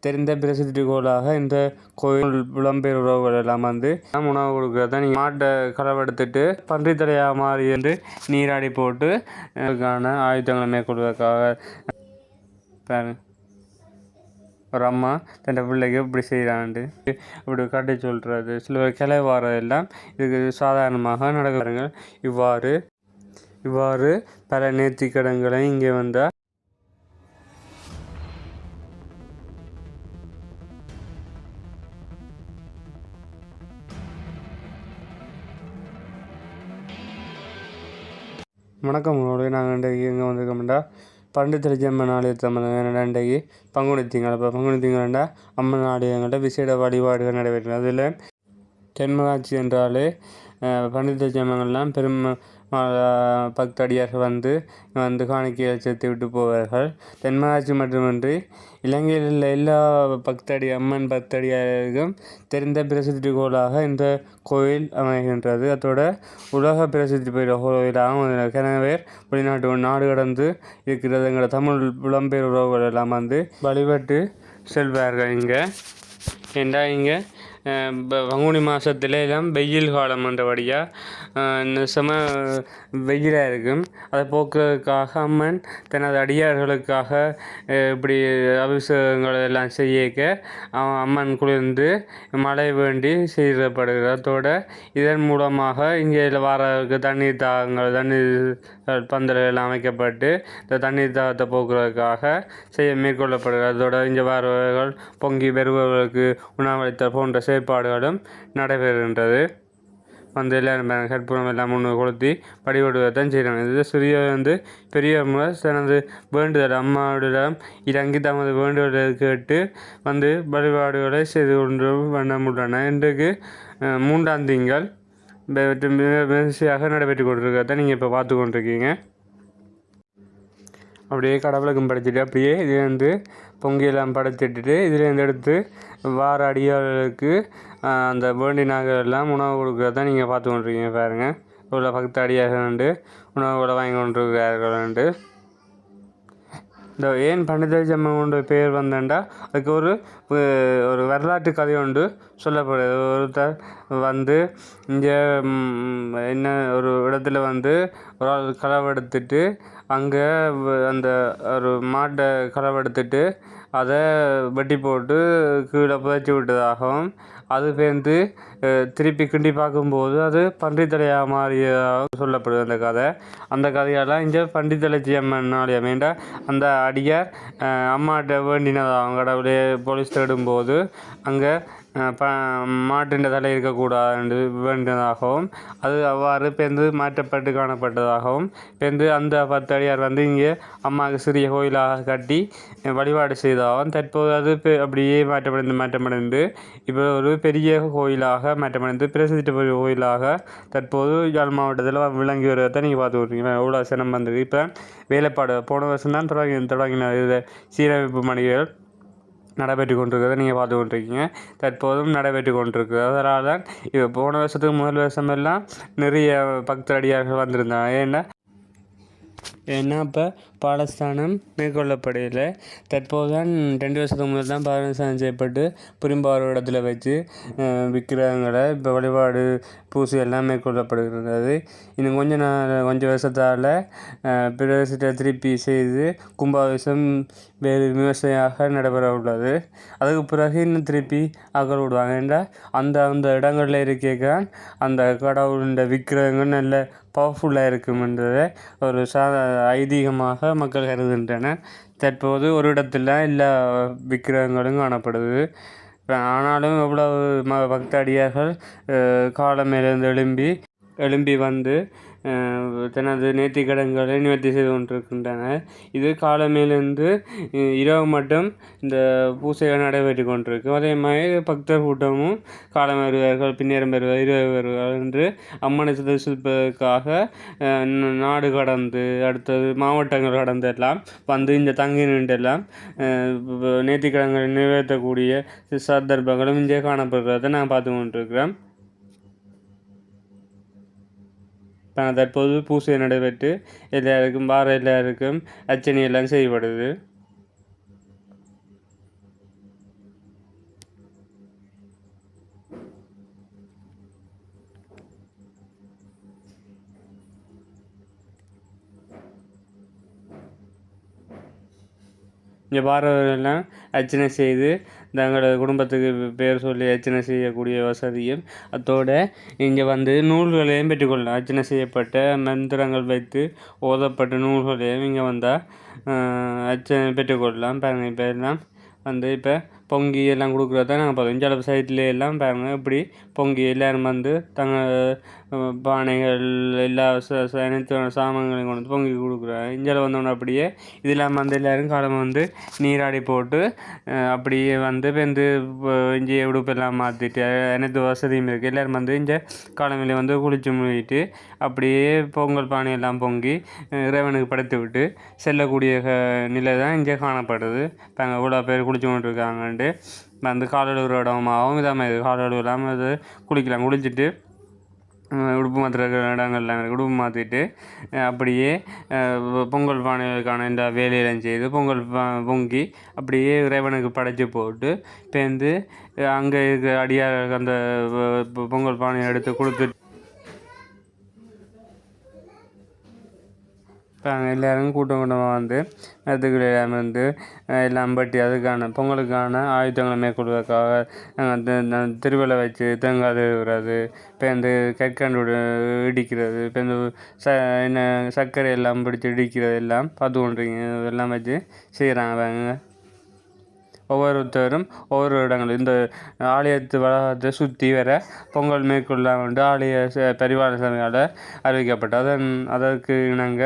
தெரிந்த பிரசித்தி கோளாக இந்த கோயில் புலம்பெயர் உறவுகள் எல்லாம் வந்து உணவு கொடுக்குறத நீங்கள் மாட்டை களவெடுத்துட்டு பன்றி தலையாக மாறி வந்து நீராடி போட்டு அதுக்கான ஆயுதங்களை மேற்கொள்வதற்காக ஒரு அம்மா தன்னோட பிள்ளைக்கு இப்படி செய்கிறான்ட்டு இப்படி கட்டி சொல்கிறது சில பேர் கிளை வாரதெல்லாம் இதுக்கு சாதாரணமாக நடக்கிறாங்க இவ்வாறு இவ்வாறு பல நேர்த்திக்கடன்களை இங்கே வந்தால் வணக்கம். உங்களோட நாங்கள் இன்றைக்கு இங்கே வந்திருக்கோம்டா? பண்டித்தரிச்சி அம்மன் ஆலயத்தை நம்ம இன்றைக்கு பங்குனி திங்கள் இப்போ பங்குனி திங்கள்டா அம்மன் ஆலயங்கள்ட்ட விசேட வழிபாடுகள் நடைபெற்றது. அதில் தென்மராட்சி என்றாலே பண்டித்தரிச்சி அம்மன்கள்லாம் பெரும் பக்தடியார்கள் வந்து வந்து காணிக்கையை சேர்த்து விட்டு போவார்கள். தென்மராட்சி மட்டுமின்றி இலங்கையில் உள்ள எல்லா பக்தடி அம்மன் பக்தடியாருக்கும் தெரிந்த பிரசித்தி கோளாக இந்த கோயில் அமைகின்றது. அதோட உலக பிரசித்தி பெற்ற கோயிலாகவும் நிறைய வெளிநாட்டு நாடு கடந்து இருக்கிறது. தமிழ் புலம்பெயர் உறவுகள் எல்லாம் வந்து வழிபட்டு செல்வார்கள் இங்கே. ஏண்டா இங்கே? பங்குனி மாதத்துல எல்லாம் வெயில் காலம் என்றபடியாக செம வெயிலாக இருக்கும் அதை போக்குறதுக்காக அம்மன் தனது அடியார்களுக்காக இப்படி அபிஷேகங்கள் எல்லாம் செய்யக்க அம்மன் குளிர்ந்து மழை வேண்டி செய்யப்படுகிறதோடு இதன் மூலமாக இங்கே வர தண்ணீர் தாகங்கள் தண்ணீர் பந்தல்கள் எல்லாம் அமைக்கப்பட்டு இந்த தண்ணீர் தாகத்தை போக்குறதுக்காக செய்ய மேற்கொள்ளப்படுகிறது. அதோட இங்கே வருபவர்கள் பொங்கி வருபவர்களுக்கு உணவளித்தல் போன்ற செயற்பாடுகளும் நடைபெறுகின்றது. வந்து எல்லாரும் கற்பூரம் எல்லாம் முன்னு கொளுத்தி வழிபடுவதைத்தான் செய்கிறாங்க இது சிறிய வந்து பெரிய முறை தனது வேண்டுதல் அம்மாவிடம் இறங்கி தமது வேண்டுதலை கேட்டு வந்து வழிபாடுகளை செய்து கொண்டு வண்ணமுள்ளன. இன்றைக்கு மூன்றாம் திங்கள் மெர்சியாக நடைபெற்று கொண்டிருக்கிறத நீங்கள் இப்போ பார்த்து கொண்டிருக்கீங்க. அப்படியே கடவுளுக்கும் படைச்சிட்டு அப்படியே இதுலேருந்து வந்து பொங்கியெல்லாம் படைச்சிட்டுட்டு இதுலேருந்து எடுத்து வார அடியாளர்களுக்கு அந்த வேண்டி எல்லாம் உணவு கொடுக்குறத நீங்கள் பார்த்து கொண்டிருக்கீங்க பாருங்கள் உள்ள பக்த அடியாக உண்டு உணவுகளை வாங்கி கொண்டிருக்கிறார்கள் உண்டு இந்த ஏன் பண்டிதர் அம்மனோட பேர் வந்தேன்டா? அதுக்கு ஒரு ஒரு வரலாற்று கதை உண்டு. சொல்லப்படுது ஒருத்தர் வந்து இங்கே என்ன ஒரு இடத்துல வந்து ஒரு ஆள் களவெடுத்துட்டு அங்கே அந்த ஒரு மாட்டை களவெடுத்துட்டு அதை வெட்டி போட்டு கீழே புதைச்சி விட்டதாகவும் அது பேர்ந்து திருப்பி கிண்டி பார்க்கும்போது அது பன்றித்தலையாக மாறியதாக சொல்லப்படுது அந்த கதை. அந்த கதையெல்லாம் இங்கே பண்டித்தலைச்சி அம்மன் ஆலயம் அந்த அடியார் அம்மாட்ட வேண்டினதாகவும் கடவுளே போலீஸ் தேடும்போது அங்கே ப மாட்டின் தலை இருக்கக்கூடாது என்று அது அவ்வாறு பேர்ந்து மாற்றப்பட்டு காணப்பட்டதாகவும் பெந்து அந்த பத்து அடியார் வந்து இங்கே அம்மாவுக்கு சிறிய கோயிலாக கட்டி வழிபாடு செய்ததாகவும் தற்போது அது அப்படியே மாற்றமடைந்து மாற்றமடைந்து இப்போ ஒரு பெரிய கோயிலாக மாற்றமடைந்து பிரசித்தி கோயிலாக தற்போது யாழ் மாவட்டத்தில் விளங்கி வருவதை நீங்கள் பார்த்து வருவீங்க எவ்வளோ சினம் வந்தது. இப்போ வேலைப்பாடு போன வருஷம் தான் தொடங்கி தொடங்கின இது சீரமைப்பு மணிகள் நடைபெற்று கொண்டிருக்கிறத நீங்கள் பார்த்து கொண்டிருக்கீங்க. தற்போதும் நடைபெற்று கொண்டிருக்கிறது. அதனால் தான் இப்போ போன வருஷத்துக்கு முதல் வருஷமெல்லாம் நிறைய பக்தர் அடியார்கள் வந்திருந்தாங்க. ஏன்னா ஏன்னா இப்போ பாலஸ்தானம் மேற்கொள்ளப்படையில் தற்போது தான் ரெண்டு வருஷத்துக்கு முதல் தான் பாலஸ்தானம் செய்யப்பட்டு புரிம்பாறு இடத்துல வச்சு விக்கிரகங்களை இப்போ வழிபாடு பூசை எல்லாம் மேற்கொள்ளப்படுகிறது. இன்னும் கொஞ்ச நாள் கொஞ்சம் வருஷத்தால் பிரதேசத்தை திருப்பி செய்து கும்பாபிஷம் வேறு விமர்சையாக நடைபெற உள்ளது. அதுக்கு பிறகு இன்னும் திருப்பி அகல் விடுவாங்க. என்றால் அந்த அந்த இடங்களில் இருக்க அந்த கடவுளின் விக்கிரகங்கள் நல்ல பவர்ஃபுல்லாக இருக்கும்ன்றதை ஒரு சா ஐதீகமாக மக்கள் கருதுகின்றனர் தற்போது ஒரு இடத்துல எல்லா விக்கிரகங்களும் காணப்படுது. ஆனாலும் எவ்வளவு ம பக்த அடியார்கள் காலமேலிருந்து எழும்பி எழும்பி வந்து தனது நேர்த்திக்கடன்களை நிவர்த்தி செய்து கொண்டிருக்கின்றனர் இது காலமேலிருந்து இரவு மட்டும் இந்த பூசைகள் நடைபெற்று கொண்டிருக்கும். அதே மாதிரி பக்தர் கூட்டமும் காலம் வருவார்கள் பின்னேறம் வருவார் இரவு வருவார்கள் என்று அம்மனை சுதர்சிப்பதற்காக நாடு கடந்து அடுத்தது மாவட்டங்கள் கடந்து எல்லாம் வந்து இந்த தங்கி நின்றெல்லாம் நேர்த்திக்கடன்களை நிறைவேற்றக்கூடிய சந்தர்ப்பங்களும் இங்கே காணப்படுறதை நான் பார்த்து கொண்டிருக்கிறேன் தற்போது பூசை நடைபெற்று எல்லாருக்கும் வார எல்லாருக்கும் அர்ச்சனை எல்லாம் செய்யப்படுது. இங்கே பாரவர்கள்லாம் அர்ச்சனை செய்து தங்களது குடும்பத்துக்கு பேர் சொல்லி அர்ச்சனை செய்யக்கூடிய வசதியும் அத்தோடு இங்கே வந்து நூல்களையும் பெற்றுக்கொள்ளலாம். அர்ச்சனை செய்யப்பட்ட மந்திரங்கள் வைத்து ஓதப்பட்ட நூல்களையும் இங்கே வந்தால் அர்ச்சனை பெற்றுக்கொள்ளலாம். பாருங்கள் இப்போ எல்லாம் வந்து இப்போ பொங்கி எல்லாம் கொடுக்குறத நாங்கள் பார்த்தோம் இந்தியாவில் சைட்லேயே எல்லாம் பாருங்கள் இப்படி பொங்கி எல்லோரும் வந்து தங்க பானைகள் எல்லா ச அனைத்து சாமான்களையும் கொண்டு வந்து பொங்கி கொடுக்குறாங்க இந்தியாவில் வந்தோடனே அப்படியே இது இல்லாமல் வந்து எல்லோரும் காலம் வந்து நீராடி போட்டு அப்படியே வந்து வந்து இஞ்சி உடுப்பெல்லாம் மாற்றிட்டு அனைத்து வசதியும் இருக்குது எல்லோரும் வந்து இங்கே காலமிலே வந்து குளிச்சு மூழ்கிட்டு அப்படியே பொங்கல் பானையெல்லாம் பொங்கி இறைவனுக்கு படைத்து விட்டு செல்லக்கூடிய நிலை தான் இங்கே காணப்படுது. இப்போ அங்கே இவ்வளோ பேர் குளிச்சு கொண்டு இருக்காங்கன்ட்டு வந்து கால் இடமாகவும் இதாமல் இது கால் இது குளிக்கலாம். குளிச்சுட்டு உடுப்பு மாற்றுற இடங்கள்லாம் இருக்குது உடுப்பு மாற்றிட்டு அப்படியே பொங்கல் பானைகளுக்கான இந்த வேலையெல்லாம் செய்து பொங்கல் பொங்கி அப்படியே இறைவனுக்கு படைச்சி போட்டு பேர்ந்து அங்கே இருக்கிற அடியார் அந்த பொங்கல் பானையை எடுத்து கொடுத்துட்டு இப்போ அங்கே எல்லோரும் கூட்டம் கூட்டமாக வந்து அதுக்குள்ள வந்து எல்லாம் பட்டி அதுக்கான பொங்கலுக்கான ஆயுதங்களை மேற்கொள்வதற்காக திருவிழா வச்சு தேங்காய் திருவுறது இப்போ இந்த கற்கண்டு இடிக்கிறது இப்போ இந்த ச என்ன சர்க்கரை எல்லாம் பிடிச்சி இடிக்கிறது எல்லாம் பார்த்து கொண்டிருக்கீங்க. இதெல்லாம் வச்சு செய்கிறாங்க ஒவ்வொருத்தரும் ஒவ்வொரு இடங்கள். இந்த ஆலயத்து வளாகத்தை சுற்றி வர பொங்கல் மேற்கொள்ளலாம் என்று ஆலய பரிவார சபையால் அறிவிக்கப்பட்டது. அதன் அதற்கு இணங்க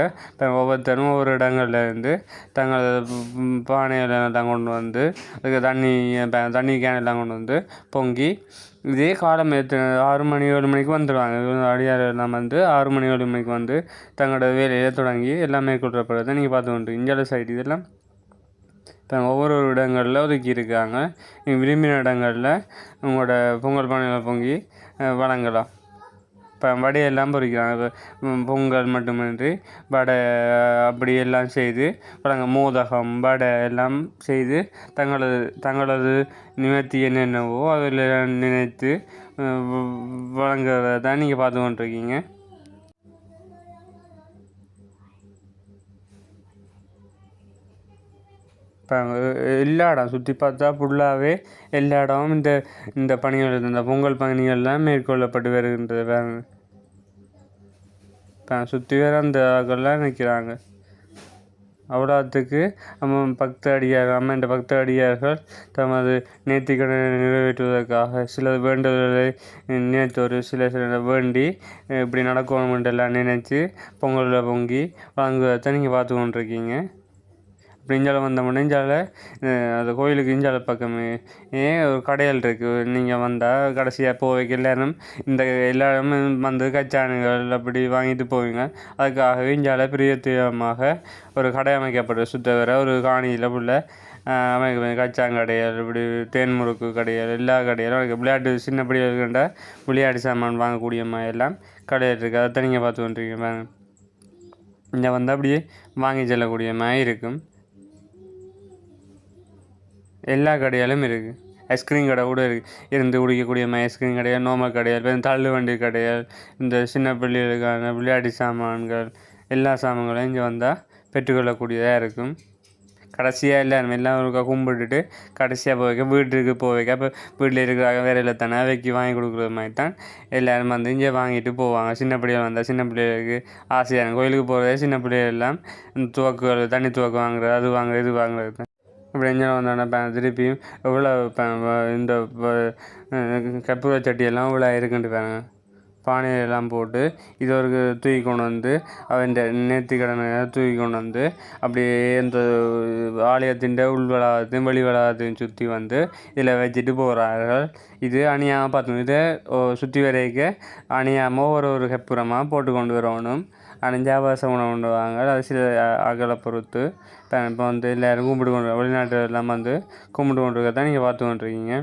ஒவ்வொருத்தரும் ஒவ்வொரு இடங்கள்லேருந்து தங்கள் பானைகளெல்லாம் கொண்டு வந்து அதுக்கு தண்ணி தண்ணி கேனெல்லாம் கொண்டு வந்து பொங்கி இதே காலம் ஆறு மணி ஏழு மணிக்கு வந்துடுவாங்க அடியார் எல்லாம் வந்து ஆறு மணி ஏழு மணிக்கு வந்து தங்களோட வேலையை தொடங்கி எல்லாமே மேற்கொள்ளப்படுறதை நீங்கள் பார்த்து கொண்டு இந்தியாவில் சைடு இதெல்லாம் ஒவ்வொரு இடங்களில் ஒதுக்கி இருக்காங்க. விரும்பின இடங்களில் உங்களோட பொங்கல் பானையில் பொங்கி வழங்கலாம் இப்போ வடையெல்லாம் பொறிக்கிறாங்க இப்போ பொங்கல் மட்டுமின்றி வடை அப்படி எல்லாம் செய்து வழங்க மோதகம் வடை எல்லாம் செய்து தங்களது தங்களது நிவர்த்தி என்னென்னவோ அதில் நினைத்து வழங்குறத தான் நீங்கள் பார்த்து கொண்டிருக்கீங்க. இப்போ எல்லா இடம் சுற்றி பார்த்தா ஃபுல்லாகவே எல்லா இடமும் இந்த இந்த பணிகள் இந்த பொங்கல் பணிகள்லாம் மேற்கொள்ளப்பட்டு வருகின்றது இப்போ சுற்றி வர அந்த ஆக்கள்லாம் நிற்கிறாங்க அவ்வளோத்துக்கு நம்ம பக்த அடியார் அம்மன் பக்த அடியார்கள் தமது நேர்த்திக்கடனை நிறைவேற்றுவதற்காக சில வேண்டுதல்களை நினைத்தோரு சில சில வேண்டி இப்படி நடக்கணுமென்றெல்லாம் நினைச்சு பொங்கலில் பொங்கி வழங்குவதை நீங்கள் பார்த்து கொண்டிருக்கீங்க. பிரிஞ்சாலை வந்தோம் வந்தோம்னா அந்த கோயிலுக்கு இஞ்சால பக்கமே ஏன் ஒரு கடைகள் இருக்குது நீங்கள் வந்தால் கடைசியாக போவைக்கு எல்லாரும் இந்த எல்லா இடமும் வந்து கச்சானுகள் அப்படி வாங்கிட்டு போவீங்க. அதுக்காகவே இஞ்சால பிரியத்துவமாக ஒரு கடை அமைக்கப்படுவது சுத்த வர ஒரு காணியில் உள்ள அமைக்க கச்சாங்கடைகள் இப்படி தேன் முறுக்கு கடைகள் எல்லா கடைகளும் விளையாட்டு சின்ன பிள்ளைகள் விளையாட்டு சாமான் வாங்கக்கூடிய மாதிரி எல்லாம் கடையில் இருக்குது அதை தனியாக பார்த்து வந்துருக்கீங்க பாருங்க. இங்கே வந்து அப்படியே வாங்கி செல்லக்கூடிய மாதிரி இருக்கும். எல்லா கடையாலும் இருக்குது ஐஸ்கிரீம் கடை கூட இருக்குது இருந்து குடிக்கக்கூடிய மாதிரி ஐஸ்கிரீம் கடைகள் நோமல் கடைகள் தள்ளு வண்டி கடைகள் இந்த சின்ன பிள்ளைகளுக்கான விளையாட்டு சாமான்கள் எல்லா சாமான்களும் இங்கே வந்தால் பெற்றுக்கொள்ளக்கூடியதாக இருக்கும். கடைசியாக எல்லாருமே எல்லாம் ஒருக்கா கும்பிட்டுட்டு கடைசியாக போய் வைக்க வீட்டுக்கு போய் வைக்க அப்போ வீட்டில் இருக்கிறாங்க வேற தானே வைக்கி வாங்கி கொடுக்குற மாதிரி தான் எல்லோரும் வந்து இங்கே வாங்கிட்டு போவாங்க. சின்ன பிள்ளைகள் வந்தால் சின்ன பிள்ளைகளுக்கு ஆசையான கோயிலுக்கு போகிறதே சின்ன பிள்ளைகள் எல்லாம் துவக்கு தண்ணி துவக்கு வாங்குறது அது வாங்குறது இது வாங்குறது. அப்படி எங்கே வந்தோன்னா திருப்பியும் எவ்வளோ இந்த கற்பூர சட்டியெல்லாம் இவ்வளோ இருக்குன்ட்டு பாருங்க. பானையெல்லாம் போட்டு இது ஒரு தூக்கி கொண்டு வந்து அவன் நேர்த்திக்கடனை தூக்கி கொண்டு வந்து அப்படியே இந்த ஆலயத்தின் உள் வளாகத்தையும் வெளி வளாகத்தையும் சுற்றி வந்து இதில் வச்சுட்டு போகிறார்கள் இது அணியாமல் பார்த்தோம் இதை சுற்றி வரைக்க அணியாமல் ஒரு ஒரு கப்புறமாக போட்டு கொண்டு வரணும். அணிஞ்சு உணவு உண்டுவாங்க அது சில அகலை பொறுத்து. இப்போ இப்போ வந்து எல்லோரும் கும்பிட்டு கொண்டு வெளிநாட்டு எல்லாம் வந்து கும்பிட்டு கொண்டு தான் நீங்கள் பார்த்து கொண்டிருக்கீங்க.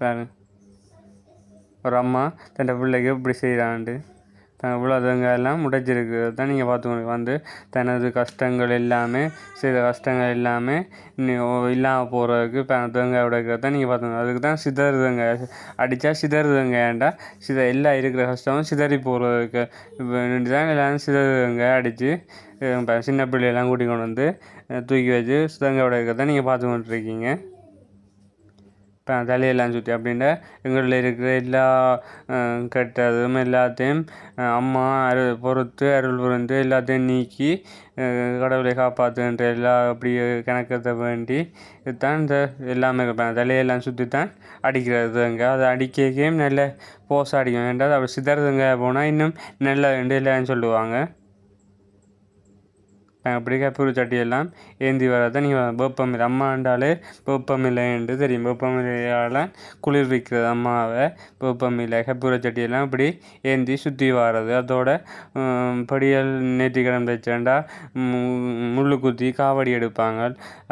பாரு. ஒரு அம்மா தன்னோட பிள்ளைக்கு இப்படி செய்கிறான்ட்டு இவ்வளோ எல்லாம் உடைச்சிருக்கிறது தான் நீங்கள் பார்த்துக்கணும் வந்து தனது கஷ்டங்கள் எல்லாமே சில கஷ்டங்கள் எல்லாமே இல்லாமல் போகிறதுக்கு இப்போ தேங்காய் உடைக்கிறது தான் நீங்கள் பார்த்துக்கணும் அதுக்கு தான் சிதறுதுங்க. அடித்தா சிதறுதுங்க ஏன்டா சித எல்லாம் இருக்கிற கஷ்டமும் சிதறி போகிறதுக்கு இப்போ தான் எல்லோரும் அடித்து சின்ன பிள்ளையெல்லாம் கூட்டிக்கொண்டு வந்து தூக்கி வச்சு தேங்காய் உடைக்கிறத நீங்கள் பார்த்து கொண்டிருக்கீங்க தலையெல்லாம் சுற்றி அப்படின்ட்டு எங்களில் இருக்கிற எல்லா கெட்டதும் எல்லாத்தையும் அம்மா அரு பொறுத்து அருள் புரிந்து எல்லாத்தையும் நீக்கி கடவுளை காப்பாற்றுன்ற எல்லா அப்படி கணக்கத்தை வேண்டி தான் இந்த எல்லாமே தலையெல்லாம் சுற்றி தான் அடிக்கிறதுங்க. அதை அடிக்கையும் நல்ல போஸ் அடிக்கும். வேண்டாம் அப்படி சிதறதுங்க போனால் இன்னும் நல்ல இல்லைன்னு சொல்லுவாங்க. அப்படி கற்பூர சட்டியெல்லாம் ஏந்தி வரதை நீங்கள் வேப்பமில்லை அம்மாண்டாலே என்று தெரியும். வேப்பமில்லையால் குளிர்விக்கிறது அம்மாவை வேப்பமில்லை கற்பூர சட்டியெல்லாம் இப்படி ஏந்தி சுற்றி வர்றது அதோட படியல் நேர்த்திக்கடன் வச்சேன்டா முள்ளு குத்தி காவடி எடுப்பாங்க.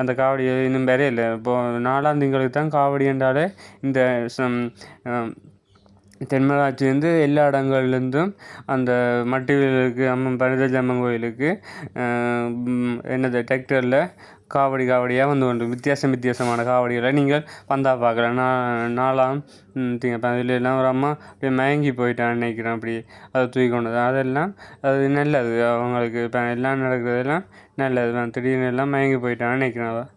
அந்த காவடி இன்னும் வேற இல்லை. இப்போது நாலாம் திங்களுக்கு தான் காவடி என்றாலே இந்த தென்மராட்சிலேருந்து எல்லா இடங்கள்லேருந்தும் அந்த மட்டிவிலுக்கு அம்மன் பரதேசி அம்மன் கோயிலுக்கு என்னது டிராக்டரில் காவடி காவடியாக வந்து கொண்டு வித்தியாசம் வித்தியாசமான காவடிகளை நீங்கள் வந்தால் பார்க்கலாம். நான் நாலாம் பதிலாம் ஒரு அம்மா அப்படியே மயங்கி போயிட்டான் நினைக்கிறேன். அப்படி அதை தூக்கி கொண்டு அதெல்லாம் அது நல்லது. அவங்களுக்கு இப்போ எல்லாம் நடக்கிறதெல்லாம் நல்லது திடீர்னு எல்லாம் மயங்கி போயிட்டான்னு நினைக்கிறேன். அவள்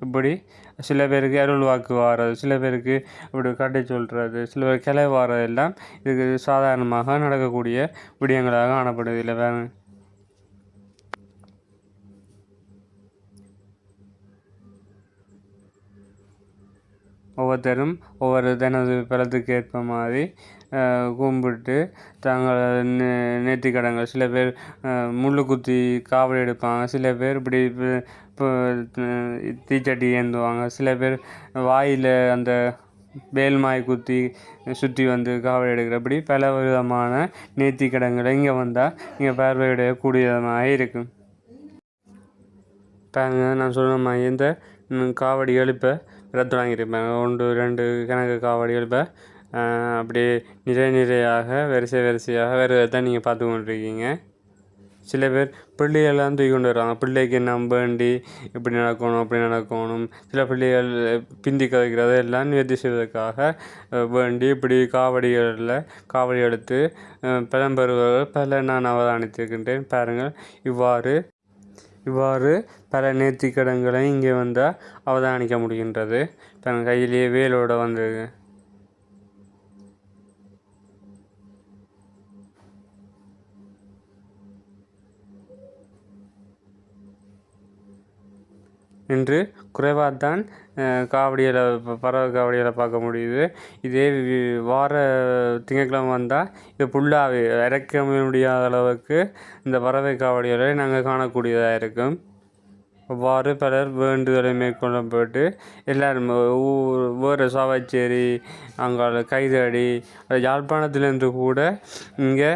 இப்படி சில பேருக்கு அருள் வாக்கு வாரது சில பேருக்கு இப்படி கட்டை சொல்கிறது சில பேர் கிளை வாரது எல்லாம் இதுக்கு சாதாரணமாக நடக்கக்கூடிய விடயங்களாக காணப்படுது. இல்லை வேறு? ஒவ்வொருத்தரும் ஒவ்வொரு தனது பலத்துக்கு ஏற்ப மாதிரி கும்பிட்டு தாங்கள் நேர்த்திக்கடன்கள் சில பேர் முள் குத்தி காவடி எடுப்பாங்க. சில பேர் இப்படி இப்போ தீச்சட்டி ஏந்துவாங்க. சில பேர் வாயில் அந்த வேல்மாய் குத்தி சுற்றி வந்து காவடி எடுக்கிறபடி பல விதமான நேர்த்திக்கடன்களை இங்கே வந்தால் இங்கே பார்வையிடக்கூடியதாக இருக்கும் பாருங்க நான் சொன்ன மாதிரி இந்த காவடிகள் இப்போ ரத்து வாங்கியிருப்பேன் ஒன்று ரெண்டு கணக்கு காவடிகள் இப்போ அப்படி நிறை நிறையாக வரிசை வரிசையாக வருவதை நீங்கள் பார்த்து கொண்டிருக்கீங்க. சில பேர் பிள்ளைகள்லாம் தூக்கி கொண்டு வருவாங்க. பிள்ளைக்கு நம்பண்டி இப்படி நடக்கணும் அப்படி நடக்கணும். சில பிள்ளைகள் பிந்தி கதைக்கிறது எல்லாம் நிவர்த்தி செய்வதற்காக வேண்டி இப்படி காவடிகளில் காவடி எடுத்து பழம்பெறுவர்கள் பல நான் அவதானித்திருக்கின்றேன். பாருங்கள் இவ்வாறு இவ்வாறு பல நேர்த்திக்கடன்களை இங்கே வந்தால் அவதானிக்க முடிகின்றது. தன் கையிலேயே வேலோட வந்தது என்று குறைவாக தான் காவடியில் பறவை காவடியில் பார்க்க முடியுது. இதே வார திங்கட்கிழமை வந்தால் இது ஃபுல்லாகவே இறக்க முடியாத அளவுக்கு இந்த பறவை காவடிகளை நாங்கள் காணக்கூடியதாக இருக்கும். அவ்வாறு பலர் வேண்டுதலை மேற்கொள்ளப்பட்டு எல்லாரும் ஊர் வேறு சாவச்சேரி அங்கால கைதடி யாழ்ப்பாணத்துலேருந்து கூட இங்கே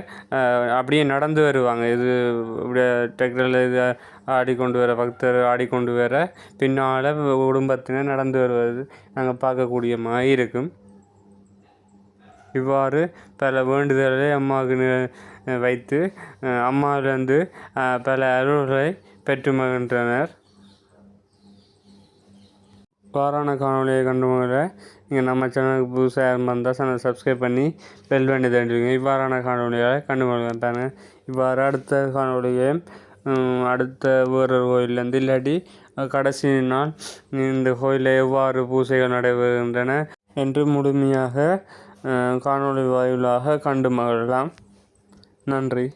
அப்படியே நடந்து வருவாங்க. இது இப்படியே டெக்டரில் இது ஆடிக்கொண்டு வர பக்தர் ஆடிக்கொண்டு வர பின்னால் குடும்பத்தினர் நடந்து வருவது நாங்கள் பார்க்கக்கூடிய மாதிரி இருக்கும். இவ்வாறு பல வேண்டுதலை அம்மாவுக்கு வைத்து அம்மாவிலிருந்து பல அருள்களை பெற்று மகின்றனர் வாரான காணொலியை கண்டு மகிழ நீங்கள் நம்ம சேனலுக்கு புதுசாக யாரும் வந்தால் சேனல் சப்ஸ்கிரைப் பண்ணி பெல் பண்ணி தெரிஞ்சுக்கோங்க இவ்வாறான காணொலிகளை கண்டு மகிழ்ந்தாங்க இவ்வாறு அடுத்த காணொலியை அடுத்த வேறு கோயிலேருந்து இல்லாட்டி கடைசி நாள் இந்த கோயிலில் எவ்வாறு பூஜைகள் நடைபெறுகின்றன என்று முழுமையாக காணொலி வாயிலாக கண்டு மகிழலாம் நன்றி.